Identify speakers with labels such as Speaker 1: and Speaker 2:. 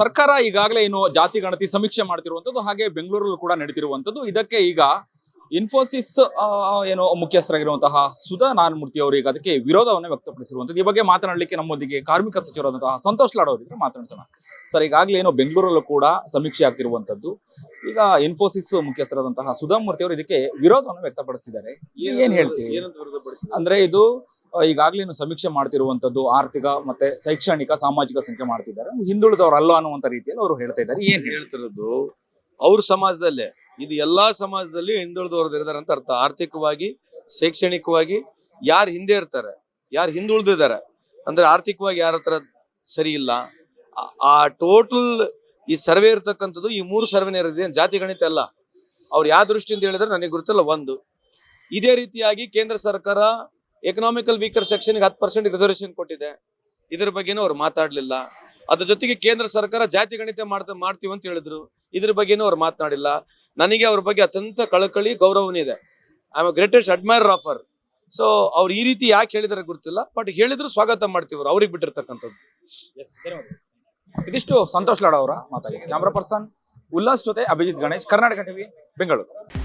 Speaker 1: ಸರ್ಕಾರ ಈಗಾಗಲೇ ಏನು ಜಾತಿ ಗಣತಿ ಸಮೀಕ್ಷೆ ಮಾಡ್ತಿರುವಂಥದ್ದು ಹಾಗೆ ಬೆಂಗಳೂರಲ್ಲೂ ಕೂಡ ನಡೀತಿರುವಂಥದ್ದು. ಇದಕ್ಕೆ ಈಗ ಇನ್ಫೋಸಿಸ್ ಏನು ಮುಖ್ಯಸ್ಥರಾಗಿರುವಂತಹ ಸುಧಾ ನಾರಾಯಣಮೂರ್ತಿ ಅವರು ಈಗ ಅದಕ್ಕೆ ವಿರೋಧವನ್ನು ವ್ಯಕ್ತಪಡಿಸಿರುವಂತದ್ದು ಈ ಬಗ್ಗೆ ಮಾತನಾಡಲಿಕ್ಕೆ ನಮ್ಮೊಂದಿಗೆ ಕಾರ್ಮಿಕ ಸಚಿವರಾದಂತಹ ಸಂತೋಷ್ ಲಾಡ್ ಅವರಿಗೆ ಮಾತನಾಡಿಸೋಣ. ಸರ್ ಈಗಾಗಲೇ ಏನು ಬೆಂಗಳೂರಲ್ಲೂ ಕೂಡ ಸಮೀಕ್ಷೆ ಆಗ್ತಿರುವಂತದ್ದು ಈಗ ಇನ್ಫೋಸಿಸ್ ಮುಖ್ಯಸ್ಥರಾದಂತಹ ಸುಧಾಮೂರ್ತಿ ಅವರು ಇದಕ್ಕೆ ವಿರೋಧವನ್ನು ವ್ಯಕ್ತಪಡಿಸಿದ್ದಾರೆ. ಏನ್ ಹೇಳ್ತೀವಿ? ಅಂದ್ರೆ ಇದು ಈಗಾಗ್ಲೇ ಸಮೀಕ್ಷೆ ಮಾಡ್ತಿರುವಂತದ್ದು ಆರ್ಥಿಕ ಮತ್ತೆ ಶೈಕ್ಷಣಿಕ ಸಾಮಾಜಿಕ ಸಂಖ್ಯೆ ಮಾಡ್ತಿದ್ದಾರೆ. ಹಿಂದುಳಿದವರಲ್ಲ ಅನ್ನುವಂತ ರೀತಿಯಲ್ಲಿ ಅವರು ಹೇಳ್ತಾ ಇದ್ದಾರೆ. ಏನ್
Speaker 2: ಹೇಳ್ತಿರೋದು ಅವ್ರ ಸಮಾಜದಲ್ಲೇ ಇದು ಎಲ್ಲಾ ಸಮಾಜದಲ್ಲಿ ಹಿಂದುಳಿದವರು ಇರ್ತಾರೆ ಅಂತ ಅರ್ಥ. ಆರ್ಥಿಕವಾಗಿ ಶೈಕ್ಷಣಿಕವಾಗಿ ಯಾರು ಹಿಂದೆ ಇರ್ತಾರೆ ಯಾರು ಹಿಂದುಳಿದಿದ್ದಾರೆ ಅಂದ್ರೆ ಆರ್ಥಿಕವಾಗಿ ಯಾರ ಹತ್ರ ಸರಿ ಇಲ್ಲ ಆ- ಟೋಟಲ್ ಈ ಸರ್ವೆ ಇರ್ತಕ್ಕಂಥದ್ದು ಈ ಮೂರು ಸರ್ವೆನೇ ಇರೋದು. ಜಾತಿ ಗಣಿತ ಅಲ್ಲ. ಅವ್ರು ಯಾವ ದೃಷ್ಟಿಯಿಂದ ಹೇಳಿದ್ರೆ ನನಗೆ ಗೊತ್ತಿಲ್ಲ ಒಂದು. ಇದೇ ರೀತಿಯಾಗಿ ಕೇಂದ್ರ ಸರ್ಕಾರ ಎಕನಾಮಿಕಲ್ ವೀಕರ್ ಸೆಕ್ಷನ್ಗೆ ಹತ್ತು ಪರ್ಸೆಂಟ್ ರಿಸರ್ವೇಶನ್ ಕೊಟ್ಟಿದೆ. ಇದ್ರ ಬಗ್ಗೆನೂ ಅವ್ರು ಮಾತಾಡ್ಲಿಲ್ಲ. ಅದ್ರ ಜೊತೆಗೆ ಕೇಂದ್ರ ಸರ್ಕಾರ ಜಾತಿ ಗಣಿತ ಮಾಡ್ತಾ, ಮಾಡ್ತೀವಿ ಅಂತ ಹೇಳಿದ್ರು. ಇದ್ರ ಬಗ್ಗೆನೂ ಅವ್ರು ಮಾತನಾಡಿಲ್ಲ. ನನಗೆ ಅವ್ರ ಬಗ್ಗೆ ಅತ್ಯಂತ ಕಳಕಳಿ ಗೌರವನಿದೆ I am greatest admire of her so ಅವ್ರು ಈ ರೀತಿ ಯಾಕೆ ಹೇಳಿದಾರೆ ಗೊತ್ತಿಲ್ಲ ಬಟ್ ಹೇಳಿದ್ರು ಸ್ವಾಗತ ಮಾಡ್ತೀವಿ ಅವ್ರು. ಅವ್ರಿಗೆ ಬಿಟ್ಟಿರ್ತಕ್ಕಂಥದ್ದು.
Speaker 1: ಇದಿಷ್ಟು ಸಂತೋಷ್ ಲಾಡ್ ಅವರ ಮಾತಾಡಿದ್ರು ಕ್ಯಾಮ್ರಾ ಪರ್ಸನ್ ಉಲ್ಲಾಸ್ ಜೊತೆ ಅಭಿಜಿತ್ ಗಣೇಶ್, ಕರ್ನಾಟಕ ಟಿವಿ ಬೆಂಗಳೂರು